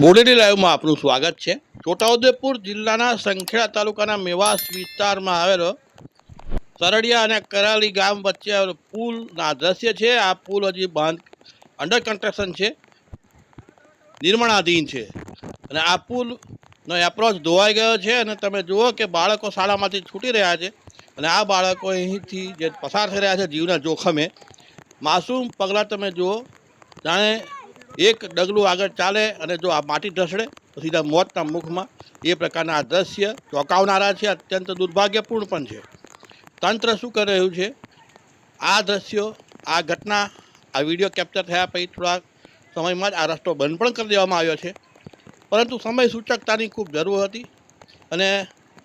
બોડેલી લાઈવમાં આપનું સ્વાગત છે. છોટાઉદેપુર જિલ્લાના સંખેડા તાલુકાના મેવાસ વિસ્તારમાં આવેલો સરડિયા અને કરાલી ગામ વચ્ચે આવેલો પુલના દ્રશ્ય છે. આ પુલ હજી બાંધ અંડર કન્સ્ટ્રક્શન છે. નિર્માણાધીન છે. અને આ પુલનો એપ્રોચ ધોવાઈ ગયો છે અને તમે જુઓ કે બાળકો શાળામાંથી છૂટી રહ્યા છે અને આ બાળકો અહીંથી જે પસાર થઈ રહ્યા છે જીવના જોખમે. માસૂમ પગલાં તમે જુઓ, જાણે એક ડગલું આગળ ચાલે અને જો આ માટી ઢસડે તો સીધા મોતના મુખમાં એ પ્રકારના આ દ્રશ્ય ચોંકાવનારા છે, અત્યંત દુર્ભાગ્યપૂર્ણ પણ છે. તંત્ર શું કરી રહ્યું છે? આ દ્રશ્યો, આ ઘટના, આ વીડિયો કેપ્ચર થયા પછી થોડાક સમયમાં જ આ રસ્તો બંધ પણ કરી દેવામાં આવ્યો છે. પરંતુ સમય સૂચકતાની ખૂબ જરૂર હતી અને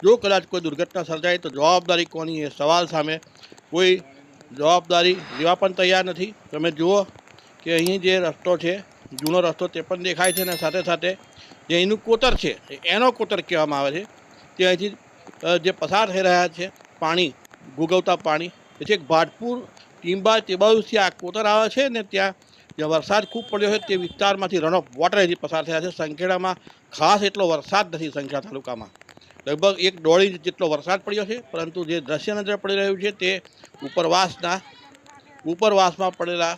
જો કદાચ કોઈ દુર્ઘટના સર્જાય, તો જવાબદારી કોની એ સવાલ સામે કોઈ જવાબદારી લેવા પણ તૈયાર નથી. તમે જુઓ કે અહીં જે રસ્તો છે જૂનો રસ્તો તે પણ દેખાય છે અને સાથે સાથે જે અહીંનું કોતર છે એનો કોતર કહેવામાં આવે છે. તે અહીંથી જે પસાર થઈ રહ્યા છે, પાણી ગુગવતા પાણી છે ભાટપુર, ટીંબા, તે બાજુથી આ કોતર આવે છે ને ત્યાં જે વરસાદ ખૂબ પડ્યો છે તે વિસ્તારમાંથી રન ઓફ વોટર અહીંથી પસાર થયા છે. સંખેડામાં ખાસ એટલો વરસાદ નથી સંખેડા તાલુકામાં. લગભગ એક દોઢ જેટલો વરસાદ પડ્યો છે, પરંતુ જે દ્રશ્ય નજર પડી રહ્યું છે તે ઉપરવાસના, ઉપરવાસમાં પડેલા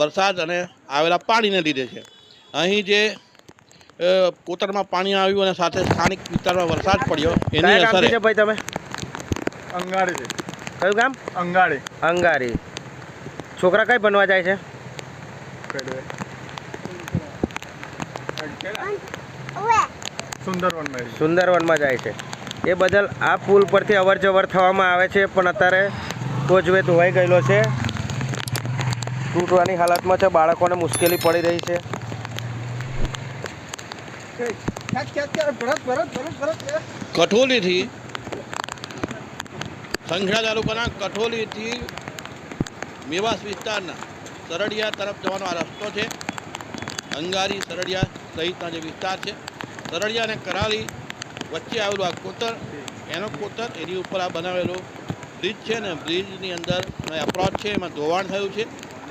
વરસાદ અને આવેલા પાણીને લીધે છે. અહીં જે કોતરમાં પાણી આવ્યું અને સાથે સ્થાનિક વિસ્તારમાં વરસાદ પડ્યો એની અસરે ભાઈ તમે? અંગાડી છે. કયું ગામ? અંગાડી. અંગાડી. છોકરા કઈ બનવા જાય છે? સુંદરવનમાં સુંદરવનમાં જાય છે. એ બદલ આ પુલ પરથી અવર જવર થવામાં આવે છે પણ અત્યારે કોચવે ધોવાઈ ગયેલો છે. તૂટવાની હાલતમાં છે. બાળકોને મુશ્કેલી પડી રહી છે. કઠોલીથી સંખેડા તાલુકાના કઠોલીથી મેવાસ વિસ્તારના સરડિયા તરફ જવાનો આ રસ્તો છે. અંગારી, સરડિયા સહિતના જે વિસ્તાર છે. સરડિયા અને કરાલી વચ્ચે આવેલું આ કોતર, એનો કોતર એની ઉપર આ બનાવેલો બ્રિજ છે ને બ્રિજની અંદર એપ્રોચ છે. એમાં ધોવાણ થયું છે.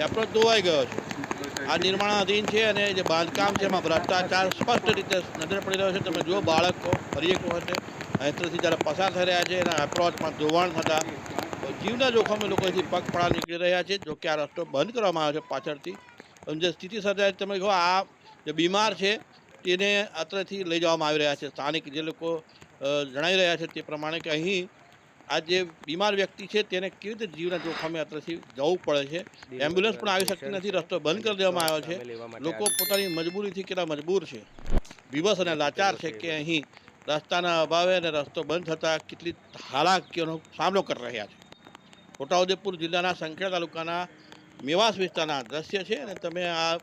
એપ્રોચ ધોવાઈ ગયો છે. આ નિર્માણાધીન છે અને જે બાંધકામ છે એમાં ભ્રષ્ટાચાર સ્પષ્ટ રીતે નજર પડી રહ્યો છે. તમે જુઓ, બાળકો ફરી એક વખતે અહીંથી જ્યારે પસાર થઈ રહ્યા છે, એના એપ્રોચમાં ધોવાણ થતા જીવના જોખમે લોકો અહીંથી પગપળા નીકળી રહ્યા છે, જો કે આ રસ્તો બંધ કરવામાં આવ્યો છે પાછળથી. પણ જે સ્થિતિ સર્જાય તમે કહો આ જે બીમાર છે, તેને અત્રેથી લઈ જવામાં આવી રહ્યા છે. સ્થાનિક જે લોકો જણાવી રહ્યા છે તે પ્રમાણે કે અહીં આ જે બીમાર વ્યક્તિ છે તેને કેવી રીતે જીવના જોખમે અત્યારથી જવું પડે છે? એમ્બ્યુલન્સ પણ આવી શકતી નથી રસ્તો બંધ કરી દેવામાં આવ્યો છે. લોકો પોતાની મજબૂરીથી કેટલા મજબૂર છે? વિવશ અને લાચાર છે કે અહીં રસ્તાના અભાવે અને રસ્તો બંધ થતાં કેટલી હાલાકીઓનો સામનો કરી રહ્યા છે. છોટાઉદેપુર જિલ્લાના સંખેડા તાલુકાના મેવાસ વિસ્તારના દ્રશ્ય છે અને તમે આ